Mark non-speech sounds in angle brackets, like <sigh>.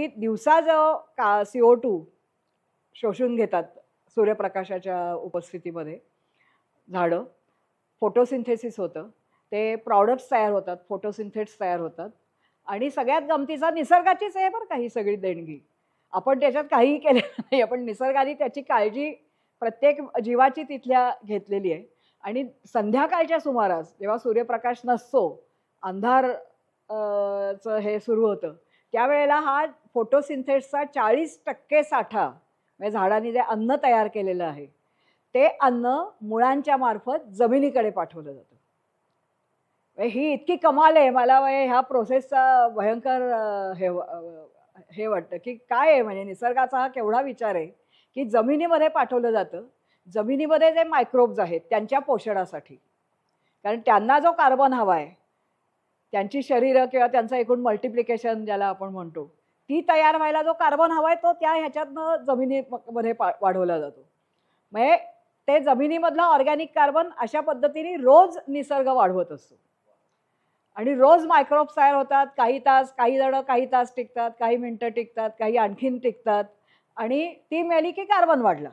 की दिवसा जो का सी ओ टू शोषून घेतात सूर्यप्रकाशाच्या उपस्थितीमध्ये. झाडं फोटोसिंथेसिस होतं. ते प्रॉडक्ट्स तयार होतात फोटोसिंथेट्स तयार होतात. आणि सगळ्यात गमतीचा निसर्गाचीच आहे बरं का ही सगळी देणगी. आपण त्याच्यात काहीही केलेलं <laughs> नाही आपण निसर्गाने त्याची काळजी प्रत्येक जीवाची तिथल्या घेतलेली आहे. आणि संध्याकाळच्या सुमारास जेव्हा सूर्यप्रकाश नसतो अंधार चं हे सुरू होतं त्यावेळेला हा फोटोसिंथेसचा चाळीस टक्के साठा म्हणजे झाडांनी जे अन्न तयार केलेलं आहे ते अन्न मुळांच्या मार्फत जमिनीकडे पाठवलं जातं. म्हणजे ही इतकी कमाल आहे मला म्हणजे ह्या प्रोसेसचा भयंकर हे हे वाटतं की काय आहे? म्हणजे निसर्गाचा हा केवढा विचार आहे की जमिनीमध्ये पाठवलं जातं. जमिनीमध्ये जे मायक्रोब्स आहेत त्यांच्या पोषणासाठी. कारण त्यांना जो कार्बन हवा आहे त्यांची शरीरं किंवा त्यांचं एकूण मल्टिप्लिकेशन ज्याला आपण म्हणतो ती तयार व्हायला जो कार्बन हवा आहे तो त्या ह्याच्यातनं जमिनीमध्ये पा वाढवला जातो. म्हणजे ते जमिनीमधला ऑर्गॅनिक कार्बन अशा पद्धतीने रोज निसर्ग वाढवत असतो. आणि रोज मायक्रोब्स तयार होतात काही तास काही जण काही तास टिकतात काही मिनटं टिकतात काही आणखीन टिकतात. आणि ती मेली की कार्बन वाढला.